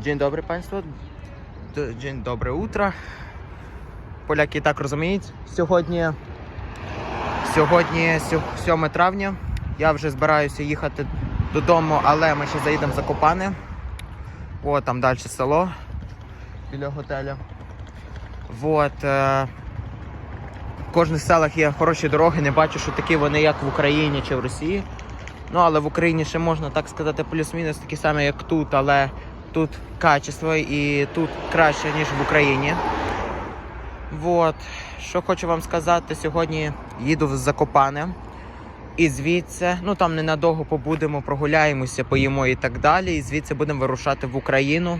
Dzień dobry Państwu. Dzień добре утро. Поляки так розуміють. Сьогодні, сьогодні 7 травня. Я вже збираюся їхати додому, але ми ще заїдемо в Закопане. О, там далі село біля готеля. Вот, е, в кожних селах є хороші дороги, не бачу, що такі вони, як в Україні чи в Росії. Ну, але в Україні ще можна так сказати, плюс-мінус такі самі, як тут, але тут качество і тут краще, ніж в Україні. Вот. Що хочу вам сказати, сьогодні їду в Закопане. І звідси, ну там ненадовго побудемо, прогуляємося, поїмо і так далі. І звідси будемо вирушати в Україну.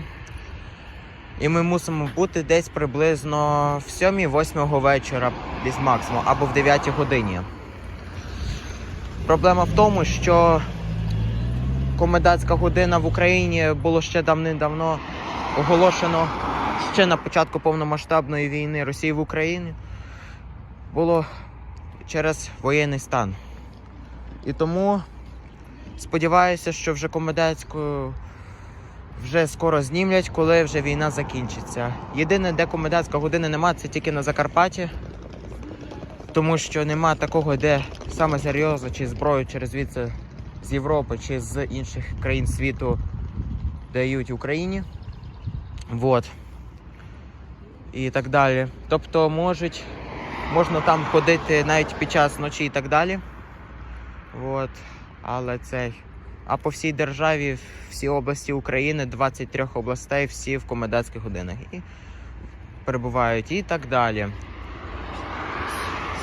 І ми мусимо бути десь приблизно в 7-8 вечора, десь максимум, або в 9 годині. Проблема в тому, що комендантська година в Україні було ще давним-давно оголошено ще на початку повномасштабної війни Росії в Україні. Було через воєнний стан. І тому сподіваюся, що вже комендантську вже скоро знімлять, коли вже війна закінчиться. Єдине, де комендантська година нема, це тільки на Закарпатті. Тому що нема такого, де саме серйозно чи зброю через звідси з Європи чи з інших країн світу дають Україні. Вот. І так далі. Тобто можуть, можна там ходити навіть під час ночі і так далі. Вот. Але цей. А по всій державі, всі області України, 23 областей, всі в комендантських годинах. І перебувають і так далі.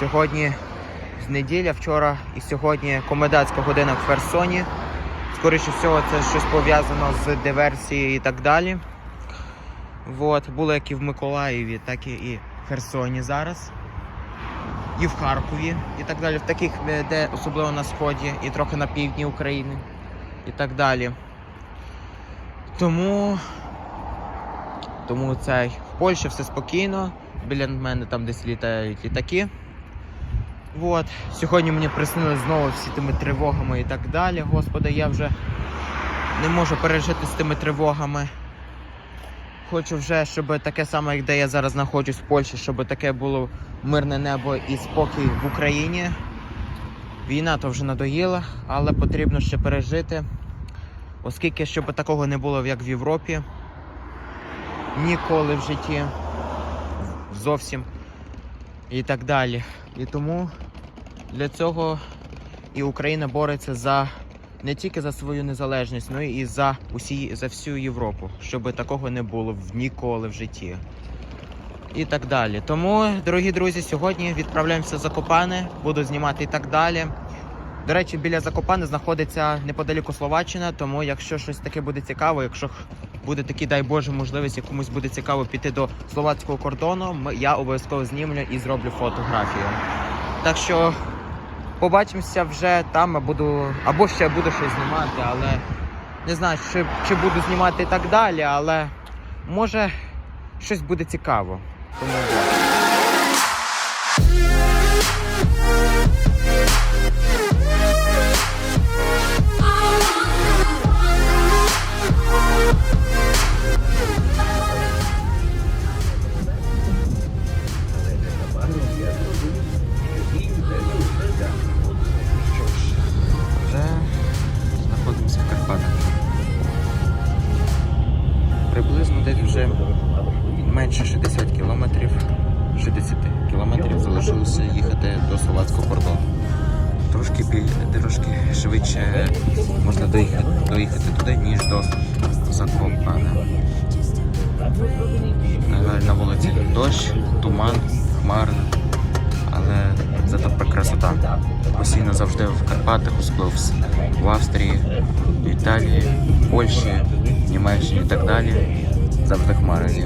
Сьогодні неділя, вчора і сьогодні комендантська година в Херсоні. Скоріше всього, це щось пов'язано з диверсією і так далі. Вот. Було як і в Миколаєві, так і і в Херсоні зараз. І в Харкові, і так далі. В таких, е, де особливо на сході, і трохи на півдні України, і так далі. Тому. Тому цей. В Польщі все спокійно. Біля мене там десь літають літаки. Вот. Сьогодні мені приснилось знову всі тими тривогами і так далі. Господи, я вже не можу пережити з тими тривогами. Хочу вже, щоб таке саме, як де я зараз знаходжусь в Польщі, щоб таке було мирне небо і спокій в Україні. Війна то вже надоїла, але потрібно ще пережити. Оскільки щоб такого не було, як в Європі. Ніколи в житті. Зовсім. І так далі. І тому для цього і Україна бореться за не тільки за свою незалежність, але і за усі за всю Європу, щоб такого не було ніколи в житті. І так далі. Тому, дорогі друзі, сьогодні відправляємося в Закопане, буду знімати і так далі. До речі, біля Закопане знаходиться неподаліку Словаччина, тому якщо щось таке буде цікаво, якщо буде такі, дай Боже, можливість, і комусь буде цікаво піти до словацького кордону, я обов'язково знімлю і зроблю фотографію. Так що побачимося вже там, буду або ще буду щось знімати, але не знаю, чи, чи буду знімати і так далі, але може щось буде цікаво. Тому доїхати ніж до Закопана. На на вулиці дощ, туман, хмарно, але зато красота. Постійно завжди в Карпатах, особливо в в Австрії, в Італії, в Польщі, Німеччині і так далі. Завжди хмарені.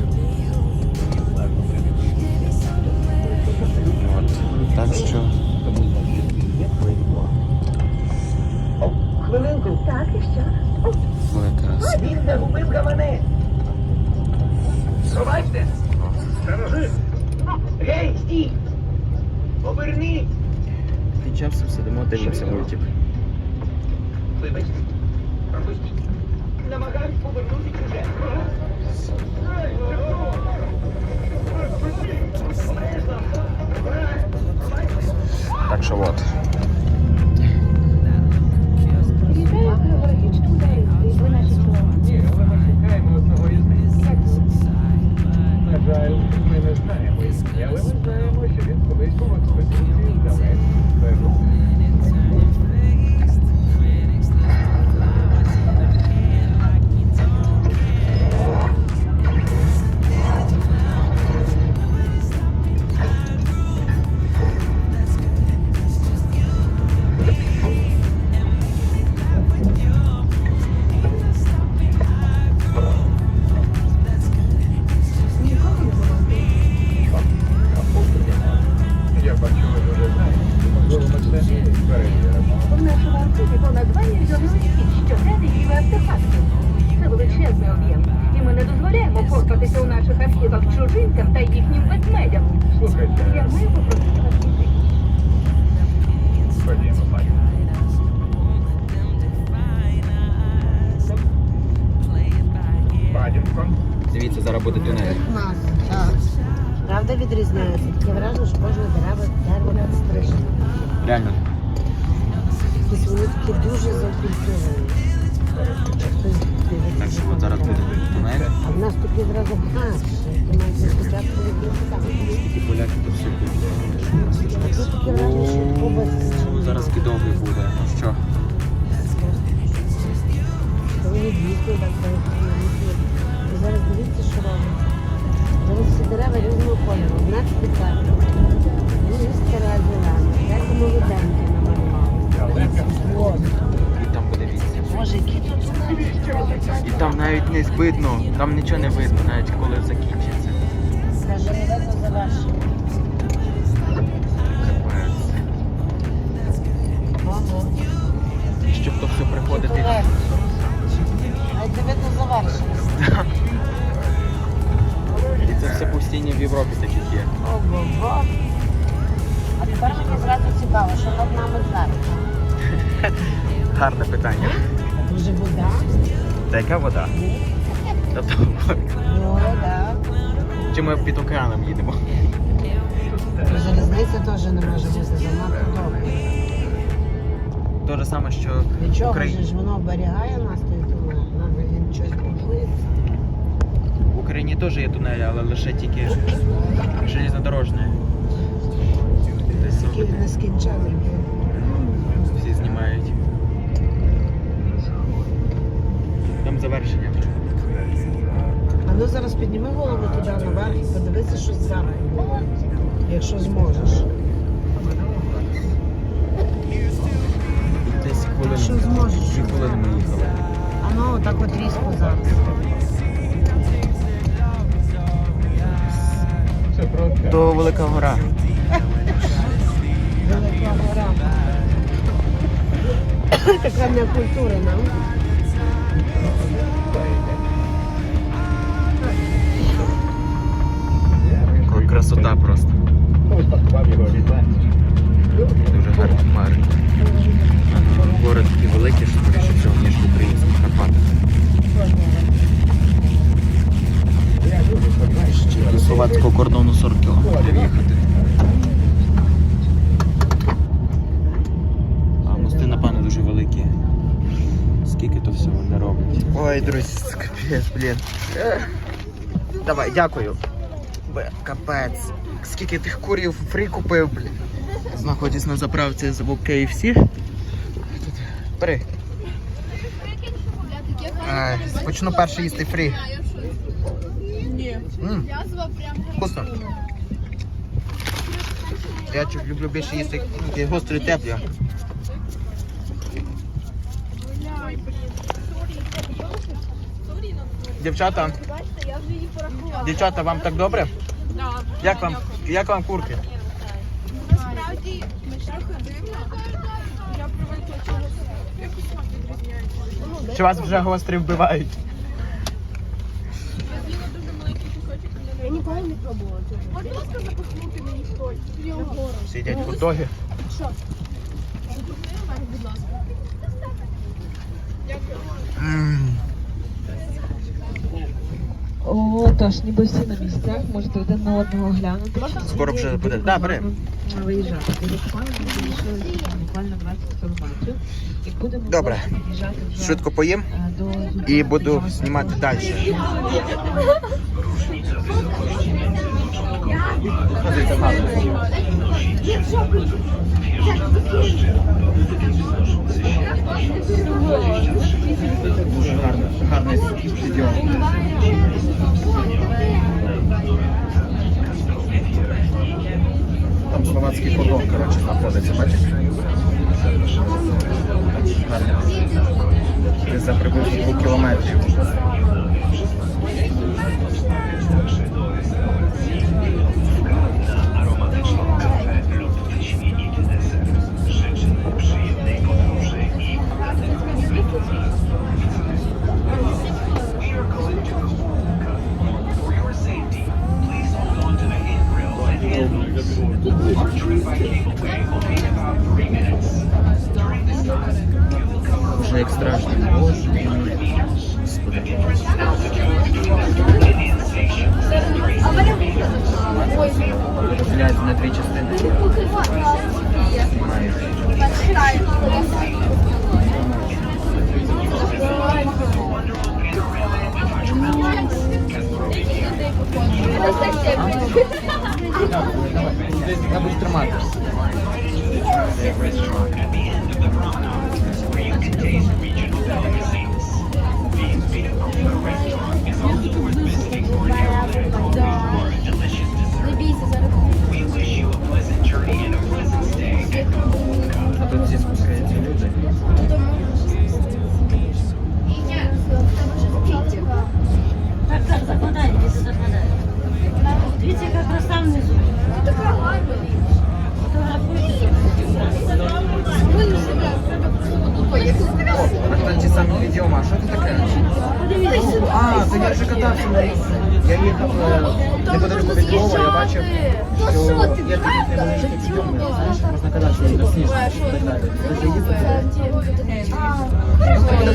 Так що дивимося мультик. Буде тунель. Так. Правда відрізняється. Таке враження, що кожне дерево дерево підстрижено. Реально. Якісь вони такі дуже закультурені. Так що от зараз буде тунель. А в нас такі зразу гаші. Ти спочатку відбути поляки тут тут Куба О, Зараз довгий буде. Ну що? Коли дійсно так зараз дивіться, що робиться. Зараз всі дерева різного кольору. Одна спеціальна. Дуже стара зелена. Як молоденькі намалювали. І там буде вісім. Боже, які тут І там навіть не видно, там нічого не видно, навіть коли закінчиться. Каже, не видно завершення. Щоб то все приходити. А не видно завершення. Це все постійно в Європі таких є. Ого-го. А тепер мені зразу цікаво, що над нами зараз. Гарне питання. Дуже вода. Та яка вода? Тобто, Ну, так. чи ми під океаном їдемо? Залізниця теж не може бути занадто довго. Те ж саме, що Від чого Україна. ж воно оберігає нас той тунель? Нам він щось будується. в Україні теж є тунелі, але лише тільки железнодорожні. Такий робити. нескінчений. Всі знімають. Там завершення. А ну зараз підніми голову туди наверх і подивися, що зверху. Якщо зможеш. Десь хвилин. Що зможеш? Дві хвилини ми їхали. А ну так от різко зараз. То велика гора. Велика гора. Така не культура нам. Красота просто. Дуже гарні хмари. Гори такі великі, що скоріше всього, ніж в українських Карпатах. До словацького кордону 40 кілометрів їхати. А мости, напевно, дуже великі. Скільки то всього не робить. Ой, друзі, це капець, блін. Давай, дякую. Капець. Скільки тих курів фрі купив, блін. Знаходжусь на заправці забув KFC. Тут Бери. Почну перше їсти фрі. М, язва прям Вкусно. Я чуть люблю більше їсти такі гострі теплі. Дівчата, бачите, я вже її порахувала. дівчата, вам так добре? Да. Як вам, як вам курки? Насправді, ми трохи дивно. Я привикла чогось. Якось смак відрізняється. Чи вас вже гострі вбивають? Я з'їла дуже маленький кусочок. Я ніколи не пробувала. Можна ласка запихнути мені? Його. Сидять хот-доги. Що? Будь ласка. Дякую. О, тож, ніби всі на місцях, можете один на одного глянути. Скоро вже буде. Да, бери. Виїжджати. І буквально ми залишилися буквально 20 кілометрів. І будемо Добре. вже Швидко поїм е, до і буду знімати далі. Дуже гарно, гарний стадіон. Там словацький кордон, коротше, знаходиться? Гарно. Десь за приблизно 2 кілометрів.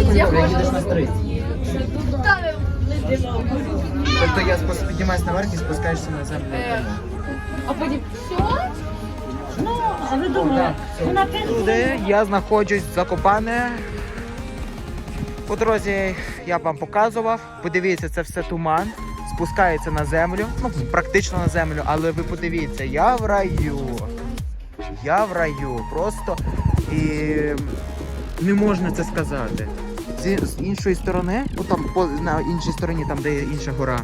Ну, на. Тобто я спос- піднімаюсь наверх і спускаєшся на землю. А потім А ви думали, вона Туди я знаходжусь в Закопане. По дорозі я вам показував. Подивіться, це все туман. Спускається на землю. Ну, практично на землю, але ви подивіться, я в раю. Я в раю. Просто і не можна це сказати. З, іншої сторони, ну там по, на іншій стороні, там де є інша гора,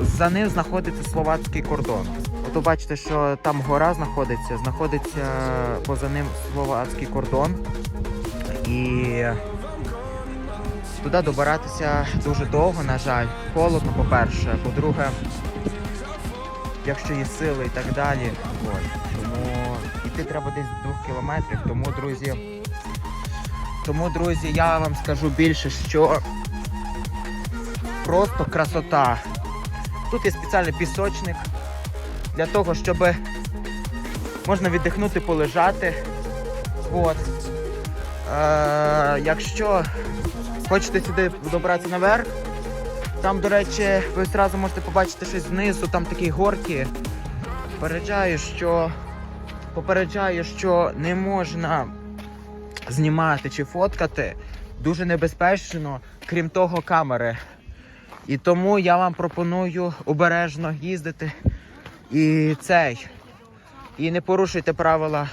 за ним знаходиться словацький кордон. Ви бачите, що там гора знаходиться, знаходиться поза ним словацький кордон. І туди добиратися дуже довго, на жаль. Холодно, по-перше. По-друге, якщо є сили і так далі. От. Тому йти треба десь двох кілометрів. Тому, друзі. Тому, друзі, я вам скажу більше, що просто красота. Тут є спеціальний пісочник для того, щоб можна віддихнути, полежати. От. Е, якщо хочете сюди добратися наверх, там, до речі, ви одразу можете побачити щось знизу, там такі горки. Попереджаю, що попереджаю, що не можна знімати чи фоткати дуже небезпечно, крім того, камери. І тому я вам пропоную обережно їздити і цей. І не порушуйте правила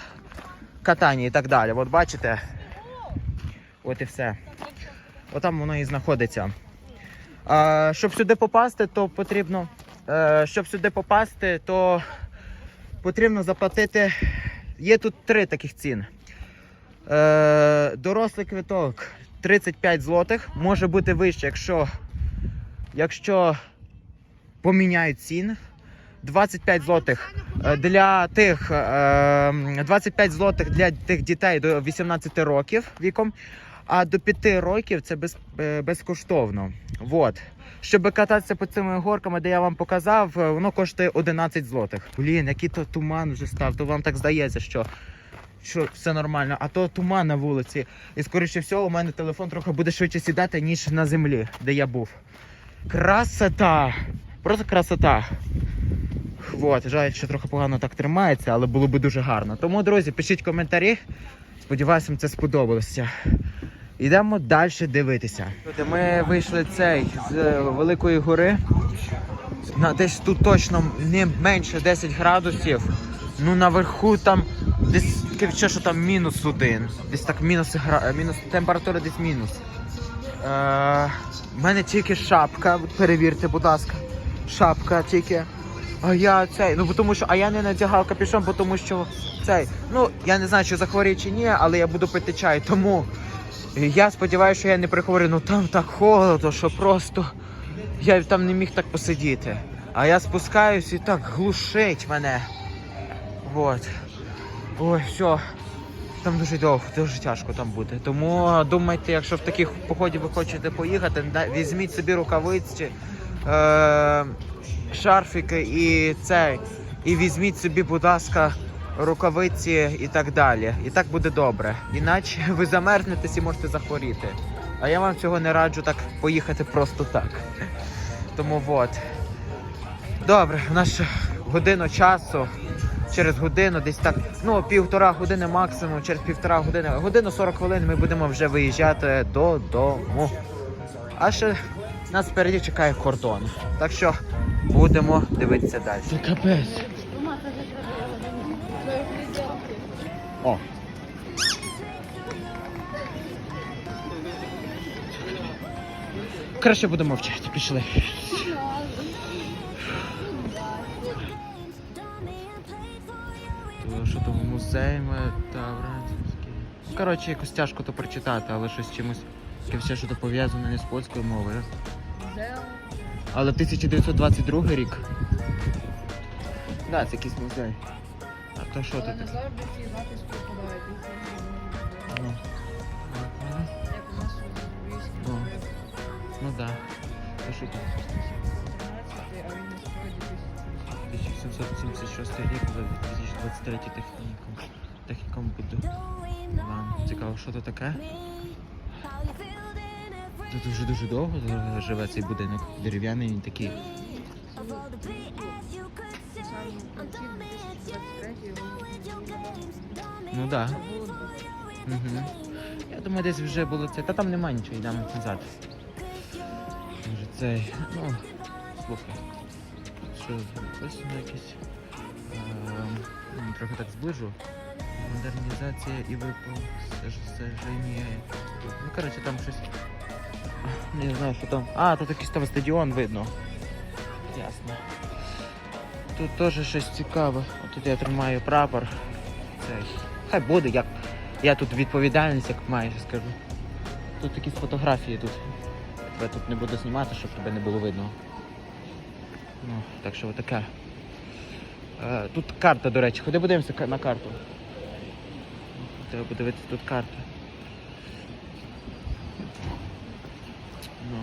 катання і так далі. От бачите? От і все. Отам воно і знаходиться. А, щоб сюди попасти, то потрібно. Е, щоб сюди попасти, то потрібно заплатити. Є тут три таких цін. Е, дорослий квиток 35 злотих. Може бути вище, якщо, якщо поміняють ціни. 25 злотих е, для тих е, 25 злотих для тих дітей до 18 років віком, а до 5 років це без, е, безкоштовно. Вот. Щоб кататися по цими горками, де я вам показав, е, воно коштує 11 злотих. Блін, який то туман вже став, то вам так здається, що, що все нормально, а то туман на вулиці. І скоріше всього, у мене телефон трохи буде швидше сідати, ніж на землі, де я був. Красота! Просто красота. Вот, жаль, що трохи погано так тримається, але було би дуже гарно. Тому, друзі, пишіть коментарі. Сподіваюся, вам це сподобалося. Йдемо далі дивитися. Ми вийшли цей з Великої гори. Десь тут точно не менше 10 градусів. Ну наверху там десь відчуття, що там мінус один. Десь так мінус, гра... мінус температура десь мінус. Е, мене тільки шапка, перевірте, будь ласка. Шапка тільки. А я цей, ну тому що, а я не надягав капюшон, бо тому що цей. Ну, я не знаю, чи захворію чи ні, але я буду пити чай, тому я сподіваюся, що я не прихворію. Ну там так холодно, що просто я там не міг так посидіти. А я спускаюсь і так глушить мене. Вот. Ой, все. Там дуже довго, дуже тяжко там бути. Тому думайте, якщо в таких походів ви хочете поїхати, візьміть собі рукавиці, е- шарфіки і цей. І візьміть собі, будь ласка, рукавиці і так далі. І так буде добре. Іначе ви замерзнетесь і можете захворіти. А я вам цього не раджу так поїхати просто так. Тому от. Добре, у нас годину часу. Через годину, десь так, ну півтора години максимум, через півтора години, годину 40 хвилин ми будемо вже виїжджати додому. А ще нас спереді чекає кордон. Так що будемо дивитися далі. Це капець. О. Краще будемо вчити, пішли. Що то в музеями та Вранцівський. Ну, коротше, якось тяжко то прочитати, але щось чимось таке все, що то пов'язане не з польською мовою. Але 1922 рік. Да, це якийсь музей. А то що таке? ці записки попадають. Ну. Ну, ну да. пишуть. 1776 рік, 2023 технікум. Технікум буду. Вам цікаво, що це таке? Тут дуже дуже довго живе цей будинок. Дерев'яний він такий. Ну так. Да. Угу. Я думаю, десь вже було це. Та там нема нічого, йдемо назад. Може цей. Ну, слухай. Що написано якесь. Ем, ну, трохи так зближу. Модернізація і випусаження. Ну, коротше, там щось. Не знаю, що там. А, тут якийсь там стадіон видно. Ясно. Тут теж щось цікаве. Тут я тримаю прапор. Цей. Хай буде, як. Я тут відповідальність, як майже скажу. Тут якісь фотографії тут. Я тут не буду знімати, щоб тебе не було видно. Ну, так що отаке. Е, тут карта, до речі. Ходи подивимося на карту. Треба подивитися тут карту. Ну,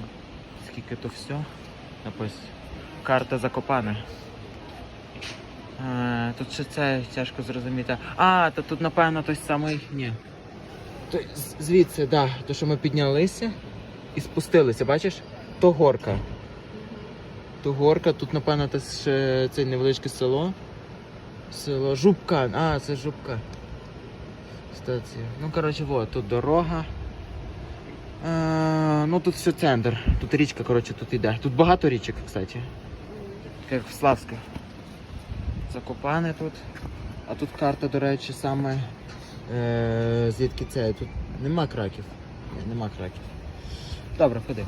скільки то все. Написано. Карта Закопане. Е, тут ще це тяжко зрозуміти. А, то тут, напевно, той самий. Ні. То, звідси, так. Да, то, що ми піднялися і спустилися, бачиш? То горка. Горка, тут, напевно, це це невеличке село. Село Жубка. А, це Жубка. Стація. Ну, коротше, вот, тут дорога. Е, ну тут все центр. Тут річка, коротше, тут іде. Тут багато річок, кстати. Як в Славських. Закопане тут. А тут карта, до речі, саме е, звідки це. Тут нема краків. Нема краків. Добре, ходи.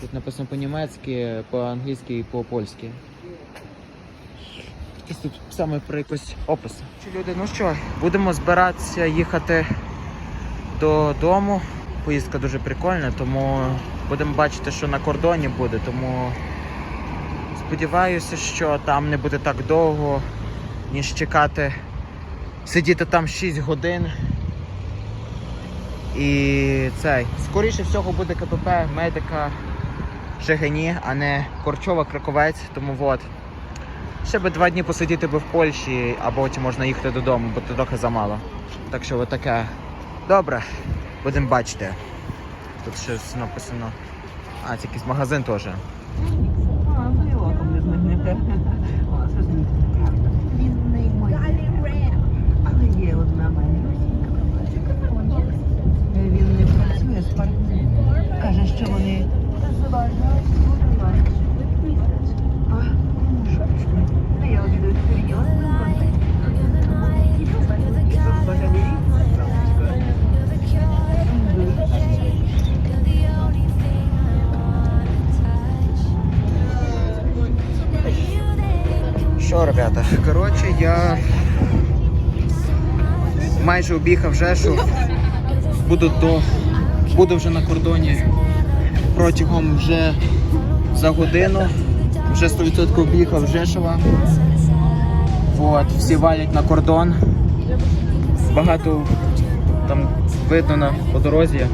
Тут написано по-німецьки, по-англійськи і по-польськи. Якийсь тут саме про якось опис. Люди, ну що, будемо збиратися їхати додому. Поїздка дуже прикольна, тому будемо бачити, що на кордоні буде, тому сподіваюся, що там не буде так довго, ніж чекати, сидіти там 6 годин. І цей. Скоріше всього буде КПП медика Шегені, а не Корчова Краковець, тому от. Ще би два дні посидіти би в Польщі, а потім можна їхати додому, бо то трохи замало. Так що от таке. Добре, будемо бачити. Тут щось написано. А, це якийсь магазин теж. А, не. Він. Але є одна. Він не працює. Каже, що вони... майже об'їхав Жешу. Буду до. Буду вже на кордоні протягом вже за годину. Вже 100% об'їхав Жешова. От, всі валять на кордон. Багато там видно на по дорозі.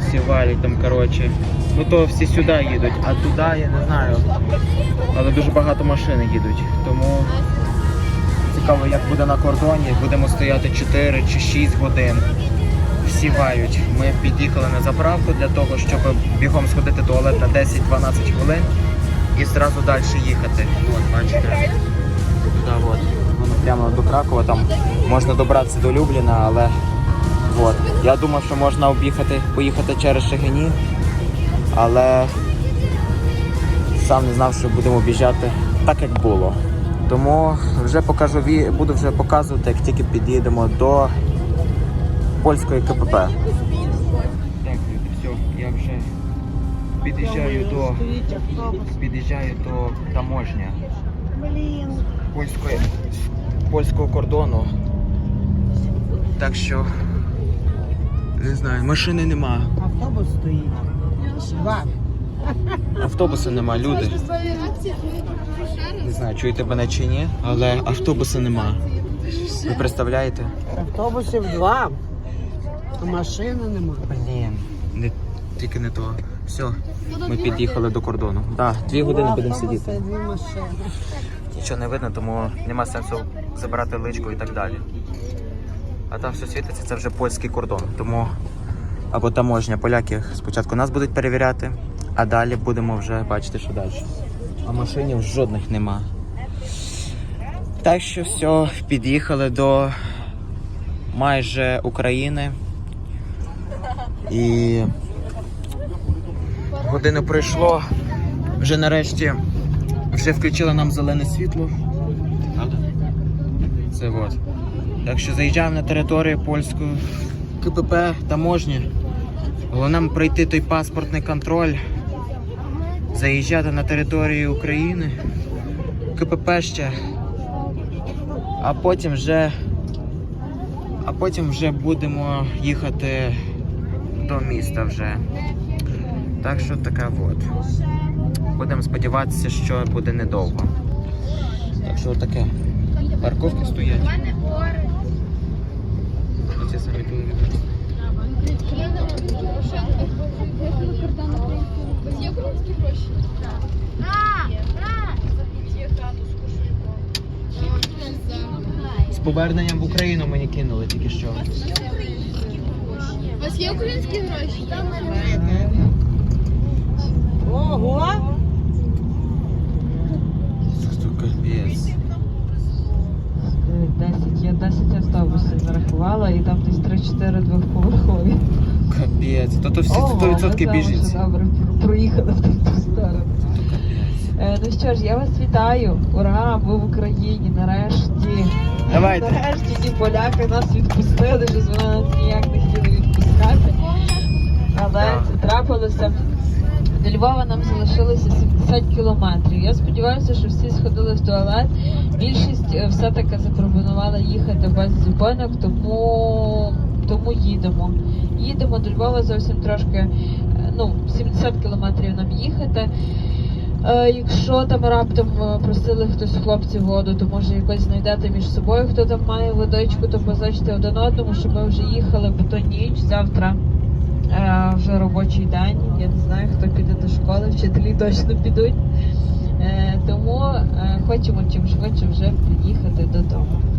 Всі валять там, коротше. Ну то всі сюди їдуть, а туди я не знаю. Але дуже багато машин їдуть. Тому цікаво, як буде на кордоні. Будемо стояти 4 чи 6 годин. Всі вають. Ми під'їхали на заправку для того, щоб бігом сходити туалет на 10-12 хвилин і зразу далі їхати. От, бачите. Да, от. Воно прямо до Кракова. Там можна добратися до Любліна, але от. я думав, що можна об'їхати, поїхати через Шегині, але сам не знав, що будемо об'їжджати так, як було. Тому вже покажу, ві- буду вже показувати, як тільки під'їдемо до польської КПП. Так, все, я вже під'їжджаю до під'їжджаю до таможня польської польського кордону. Так що не знаю, машини нема. Автобус стоїть. Два. Автобуса нема, люди. Не знаю, чуєте мене чи ні, але автобуса нема. Ви представляєте? Автобусів два, а машини нема. Блін, не тільки не то. Все, ми під'їхали до кордону. Так, дві години будемо сидіти. Нічого не видно, тому нема сенсу забирати личку і так далі. А там все світиться, це вже польський кордон. Тому або таможня, поляки спочатку нас будуть перевіряти, а далі будемо вже бачити, що далі. А машинів жодних нема. Так що все, під'їхали до майже України. І годину пройшло. Вже нарешті вже включили нам зелене світло. Це от. Так що заїжджаємо на територію польську КПП таможні. Головне пройти той паспортний контроль. Заїжджати на територію України. КПП ще. А потім вже. А потім вже будемо їхати до міста вже. Так що така от. Будемо сподіватися, що буде недовго. Так що таке. Парковки стоять. Оці самі телевізори. Є українські гроші? З поверненням в Україну мені кинули тільки що. У вас є українські гроші? Ого! Це капець. 10, я 10 автобусів зарахувала і там десь 3-4 двохповерхові. Капець. То то всі Ого, 100% ну, біженці. це Добре, про- проїхали в ту сторону. Е, ну що ж, я вас вітаю. Ура! Ви в Україні нарешті. Давайте. Нарешті ті поляки нас відпустили, що вони нас ніяк не хотіли відпускати. Але це трапилося. До Львова нам залишилося 70 кілометрів. Я сподіваюся, що всі сходили в туалет. Більшість е, все-таки запропонувала їхати без зупинок, тому, тому їдемо. Їдемо до Львова зовсім трошки, е, ну, 70 кілометрів нам їхати. Е, якщо там раптом просили хтось хлопців воду, то може якось знайдете між собою, хто там має водичку, то позичте один одному, щоб ми вже їхали, бо то ніч, завтра вже робочий день. Я не знаю, хто піде до школи, вчителі точно підуть. Е, тому е, хочемо чим швидше вже приїхати додому.